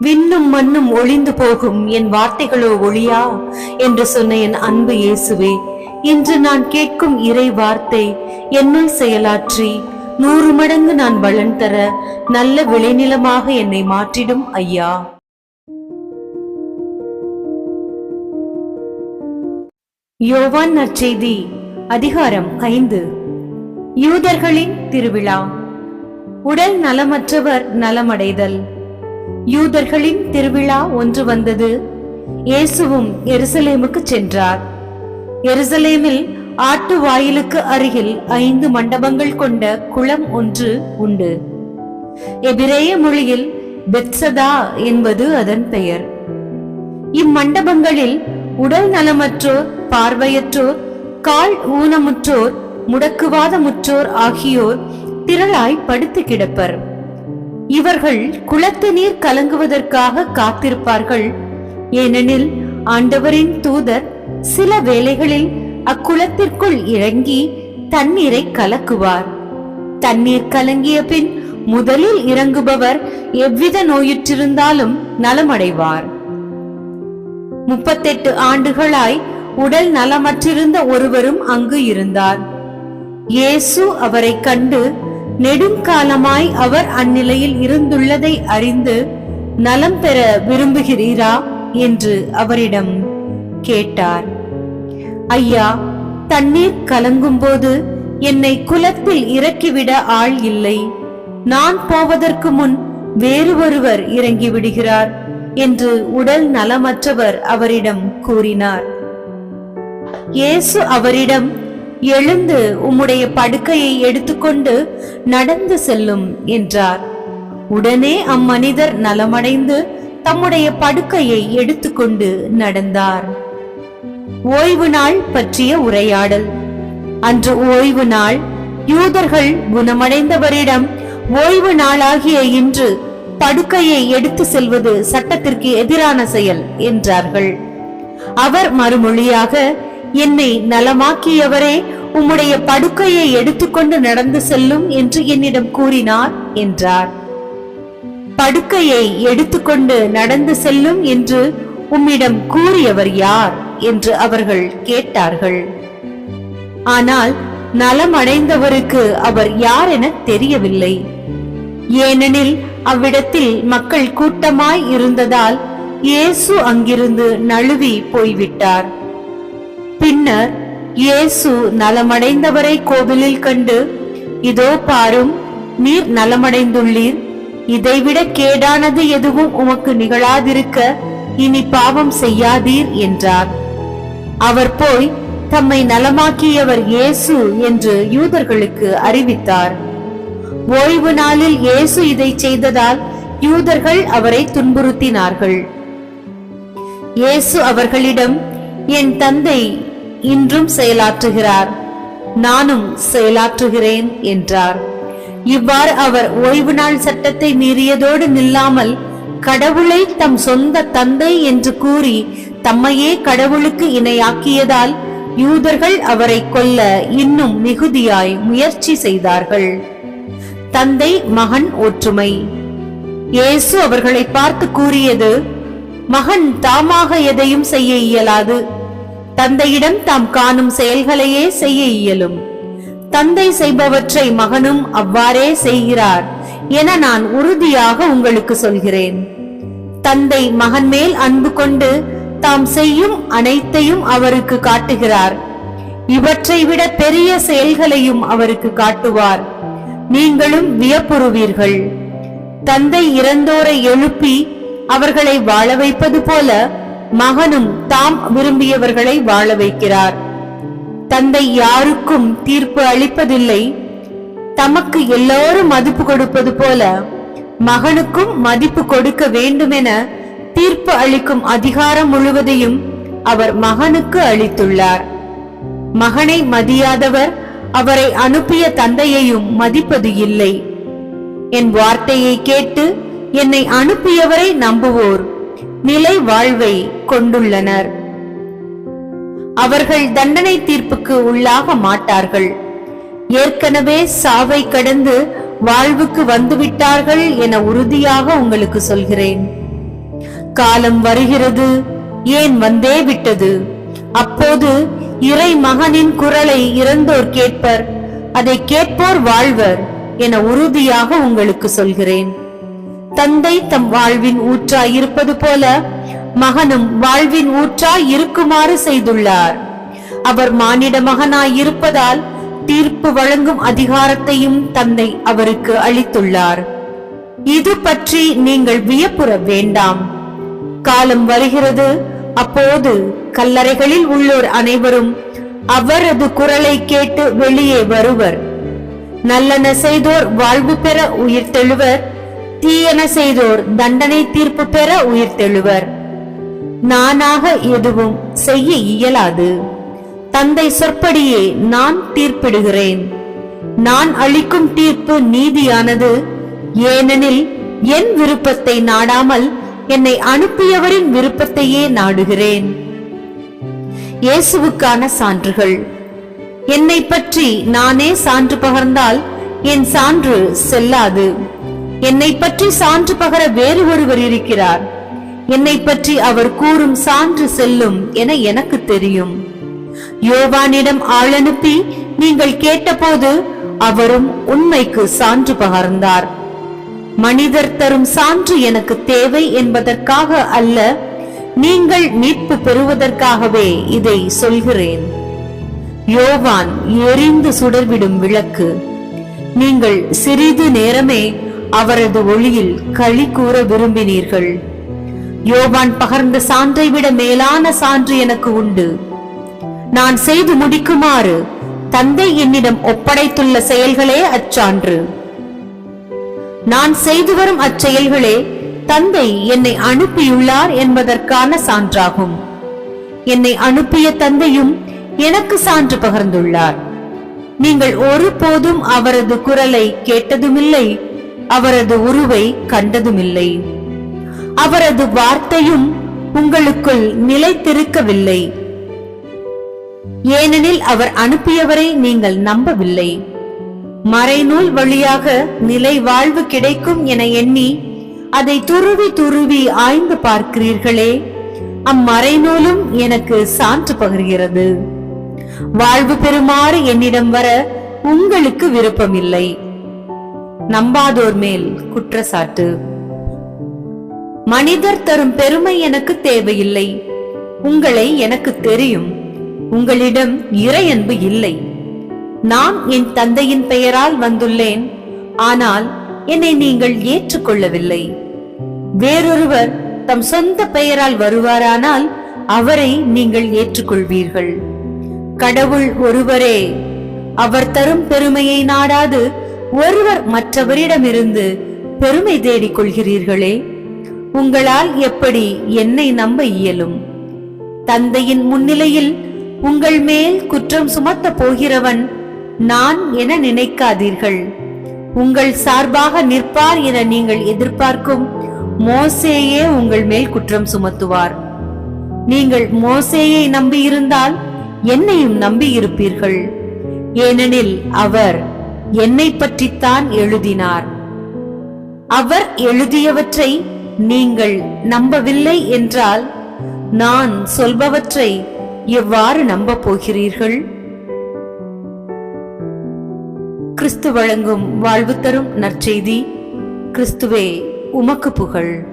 விண்ணும் மண்ணும் ஒளிந்து போகும் என் வார்த்தைகளோ ஒளியா? என்று சொன்ன என் அன்பு இயேசுவே இன்று நான் கேட்கும் இறை வார்த்தை என்னுள் செயலாற்றி நூறு மடங்கு நான் பலன் தர நல்ல விளைநிலமாக என்னை மாற்றிடும் ஐயா. யோவான் நற்செய்தி அதிகாரம் ஐந்து. யூதர்களின் திருவிழா. உடல் நலமற்றவர் நலமடைதல். யூதர்களின் திருவிழா ஒன்று வந்தது. இயேசுவும் எருசலேமுக்கு சென்றார். எருசலேமில் ஆட்டு வாயிலுக்கு அருகில் ஐந்து மண்டபங்கள் கொண்ட குளம் ஒன்று உண்டு. எபிரேய மொழியில் பெத்சதா என்பது அதன் பெயர். இம்மண்டபங்களில் உடல் நலமற்றோர் பார்வையற்றோர் கால் ஊனமுற்றோர் முடக்குவாதமுற்றோர் ஆகியோர் திரளாய் படுத்து கிடப்பர். இவர்கள் குளத்து நீர் கலங்குவதற்காக காத்திருப்பார்கள். ஏனெனில் ஆண்டவரின் தூதர் சில வேளைகளில் அக்குளத்திற்குள் இறங்கி தண்ணீரை கலக்குவார். தண்ணீர் கலங்கிய பின் முதலில் இறங்குபவர் எவ்வித நோயுற்றிருந்தாலும் நலமடைவார். முப்பத்தெட்டு ஆண்டுகளாய் உடல் நலமற்றிருந்த ஒருவரும் அங்கு இருந்தார். இயேசு அவரை கண்டு நெடுங்காலமாய் அவர் அந்நிலையில் இருந்துள்ளதை அறிந்து நலம் பெற விரும்புகிறீரா? என்று அவரிடம் கேட்டார். ஐயா தண்ணீர் கலங்கும்போது என்னை குலத்தில் இறக்கிவிட ஆள் இல்லை. நான் போவதற்கு முன் வேறு ஒருவர் இறங்கி விடுகிறார் என்று உடல் நலமற்றவர் அவரிடம் கூறினார். இயேசு அவரிடம் எழுந்து உம்முடைய படுக்கையை எடுத்துக்கொண்டு நடந்து செல்லும் என்றார். உடனே அம்மனிதர் நலமடைந்து தம்முடைய படுக்கையை எடுத்துக்கொண்டு நடந்தார். ஓய்வு நாள் பற்றிய உரையாடல். அன்று ஓய்வு நாள். யூதர்கள் குணமடைந்தவரிடம் ஓய்வு நாளாகிய இன்று படுக்கையை எடுத்து செல்வது சட்டத்திற்கு எதிரான செயல் என்றார்கள். அவர் மறுமொழியாக என்னை நலமாக்கியவரே உம்முடைய படுக்கையை எடுத்துக்கொண்டு நடந்து செல்லும் என்று என்னிடம் கூறினார் என்றார். படுக்கையை எடுத்துக்கொண்டு நடந்து செல்லும் என்று உம்மிடம் கூறியவர் யார் என்று அவர்கள் கேட்டார்கள். ஆனால் நலம் அடைந்தவருக்கு அவர் யார் என தெரியவில்லை. ஏனெனில் அவ்விடத்தில் மக்கள் கூட்டமாய் இருந்ததால் இயேசு அங்கிருந்து நழுவி போய்விட்டார். பின்னர் இயேசு நலமடைந்தவரை கோவிலில் கண்டு இதோ பாரும் நீர் நலமடைந்துள்ளீர். இதைவிட கேடானது எதுவும் உமக்கு நிகழாதிருக்க இனி பாவம் செய்யாதீர் என்றார். அவர் போய் தம்மை நலமாக்கியவர் இயேசு என்று யூதர்களுக்கு அறிவித்தார். ஓய்வு நாளில் இயேசு இதை செய்ததால் யூதர்கள் அவரை துன்புறுத்தினார்கள். இயேசு அவர்களிடம் என் தந்தை இன்றும் செயலாற்றுகிறார். நானும் செயலாற்றுகிறேன் என்றார். இவ்வாறு அவர் ஓய்வு நாள் சட்டத்தை மீறியதோடு நில்லாமல் கடவுளை தம் சொந்த தந்தை என்று கூறி தம்மையே கடவுளுக்கு இணையாக்கியதால் யூதர்கள் அவரை கொல்ல இன்னும் மிகுதியாய் முயற்சி செய்தார்கள். தந்தை மகன் ஒற்றுமை. இயேசு அவர்களை பார்த்து கூறியது மகன் தாமாக எதையும் செய்ய இயலாது. தந்தையிடம் தாம் காணும் செயல்களையே செய்ய இயலும். தந்தை செய்பவற்றை மகனும் அவ்வாறே செய்கிறார் என நான் உறுதியாக உங்களுக்கு சொல்கிறேன். தந்தை மகன் மேல் அன்பு கொண்டு தாம் செய்யும் அனைத்தையும் அவருக்கு காட்டுகிறார். இவற்றை விட பெரிய செயல்களையும் அவருக்கு காட்டுவார். நீங்களும் வியப்புறுவீர்கள். தந்தை இறந்தோரை எழுப்பி அவர்களை வாழ வைப்பது போல மகனும் தாம் விரும்பியவர்களை வாழ வைக்கிறார். தந்தை யாருக்கும் தீர்ப்பு அளிப்பதில்லை. தமக்கு எல்லோரும் மதிப்பு கொடுப்பது போல மகனுக்கும் மதிப்பு கொடுக்க வேண்டுமென தீர்ப்பு அளிக்கும் அதிகாரம் முழுவதையும் அவர் மகனுக்கு அளித்துள்ளார். மகனை மதியாதவர் அவரை அனுப்பிய தந்தையையும் மதிப்பது இல்லை. என் வார்த்தையை கேட்டு என்னை அனுப்பியவரை நம்புவோர். நிலை வாழ்வை கொண்டுள்ளனர் அவர்கள் தண்டனை தீர்ப்புக்கு உள்ளாக மாட்டார்கள். ஏற்கனவே சாவை கடந்து வாழ்வுக்கு வந்துவிட்டார்கள் என உறுதியாக உங்களுக்கு சொல்கிறேன். காலம் வருகிறது ஏன் வந்தே விட்டது? அப்போது இறை மகனின் குரலை இறந்தோர் கேட்பர் அதை கேட்போர் வாழ்வர் என உறுதியாக உங்களுக்கு சொல்கிறேன். தந்தை தம் வாழ்வின் ஊற்றாய் இருப்பது போல மகனும் வாழ்வின் ஊற்றாய் இருக்குமாறு செய்துள்ளார். அவர் மானிட மகனாய் இருப்பதால் தீர்ப்பு வழங்கும் அதிகாரத்தையும் தந்தை அவருக்கு அளித்துள்ளார். இது பற்றி நீங்கள் வியப்புற வேண்டாம். காலம் வருகிறது. அப்போது கல்லறைகளில் உள்ளோர் அனைவரும் அவரது குரலை கேட்டு வெளியே வருவர். நல்லன செய்தோர் வாழ்வு பெற உயிர்த்தெழுவர் தீயன செய்தோர் தண்டனை தீர்ப்பு பெற உயிர்த்தெழுவர் நானாக எதுவும் செய்ய இயலாது. தந்தை சொற்படியே நான் தீர்ப்பிடுகிறேன். நான் அளிக்கும் தீர்ப்பு நீதியானது. ஏனெனில் என் விருப்பத்தை நாடாமல் என்னை அனுப்பியவரின் விருப்பத்தையே நாடுகிறேன். இயேசுவுக்கான சான்றுகள். என்னை பற்றி நானே சான்று பகர்ந்தால் என் சான்று செல்லாது. என்னை பற்றி சான்று பகர வேறு ஒருவர் இருக்கிறார். என்னை பற்றி அவர் கூறும் சான்று செல்லும் என எனக்கு தெரியும். யோவானிடம் ஆள் அனுப்பி நீங்கள் கேட்டபோது அவரும் உண்மைக்கு சான்று பகர்ந்தார். மனிதர் தரும் சான்று எனக்கு தேவை என்பதற்காக அல்ல நீங்கள் மீட்பு பெறுவதற்காகவே இதை சொல்கிறேன். யோவான் எரிந்து சுடர்விடும் விளக்கு. நீங்கள் சிறிது நேரமே அவரது ஒளியில் களி கூற விரும்பினீர்கள். யோவான் பகர்ந்த சான்றை விட மேலான சான்று எனக்கு உண்டு. நான் செய்து முடிக்குமாறு தந்தை என்னிடம் ஒப்படைத்துள்ள செயல்களே அச்சான்று. நான் செய்து வரும் அச்செயல்களே தந்தை என்னை அனுப்பியுள்ளார் என்பதற்கான சான்றாகும். என்னை அனுப்பிய தந்தையும் எனக்கு சான்று பகர்ந்துள்ளார். நீங்கள் ஒருபோதும் அவரது குரலை கேட்டதுமில்லை. அவரது உருவை கண்டதுமில்லை. அவரது வார்த்தையும் உங்களுக்குள் நிலைத்திருக்கவில்லை. ஏனெனில் அவர் அனுப்பியவரை நீங்கள் நம்பவில்லை. மறைநூல் வழியாக நிலை வாழ்வு கிடைக்கும் என எண்ணி அதை துருவி துருவி ஆய்ந்து பார்க்கிறீர்களே அம்மறைநூலும் எனக்கு சான்று பகிர்கிறது. வாழ்வு பெறுமாறு என்னிடம் வர உங்களுக்கு விருப்பமில்லை. நம்பாதோர் மேல் குற்றச்சாட்டு. மனிதர் தரும் பெருமை எனக்கு தேவையில்லை. உங்களை எனக்கு தெரியும். உங்களிடம் இறையன்பு இல்லை. நான் என் தந்தையின் பெயரால் வந்துள்ளேன். ஆனால் என்னை நீங்கள் ஏற்றுக்கொள்ளவில்லை. வேறொருவர் தம் சொந்த பெயரால் வருவாரானால் அவரை நீங்கள் ஏற்றுக்கொள்வீர்கள். கடவுள் ஒருவரே அவர் தரும் பெருமையை நாடாது ஒருவர் மற்றவரிடமிருந்து பெருமை தேடிக் கொள்கிறீர்களே. உங்களால் எப்படி என்னை நம்ப இயலும்? தந்தையின் முன்னிலையில் உங்கள் மேல் குற்றம் சுமத்த போகிறவன் நான் என நினைக்காதீர்கள். உங்கள் சார்பாக நிற்பார் என நீங்கள் எதிர்பார்க்கும் மோசேயே உங்கள் மேல் குற்றம் சுமத்துவார். நீங்கள் மோசேயை நம்பியிருந்தால் என்னையும் நம்பியிருப்பீர்கள். ஏனெனில் அவர் என்னை பற்றித்தான் எழுதினார். அவர் எழுதியவற்றை நீங்கள் நம்பவில்லை என்றால் நான் சொல்பவற்றை எவ்வாறு நம்பப் போகிறீர்கள்? கிறிஸ்து வழங்கும் வாழ்வு தரும் நற்செய்தி கிறிஸ்துவே உமக்கு புகழ்.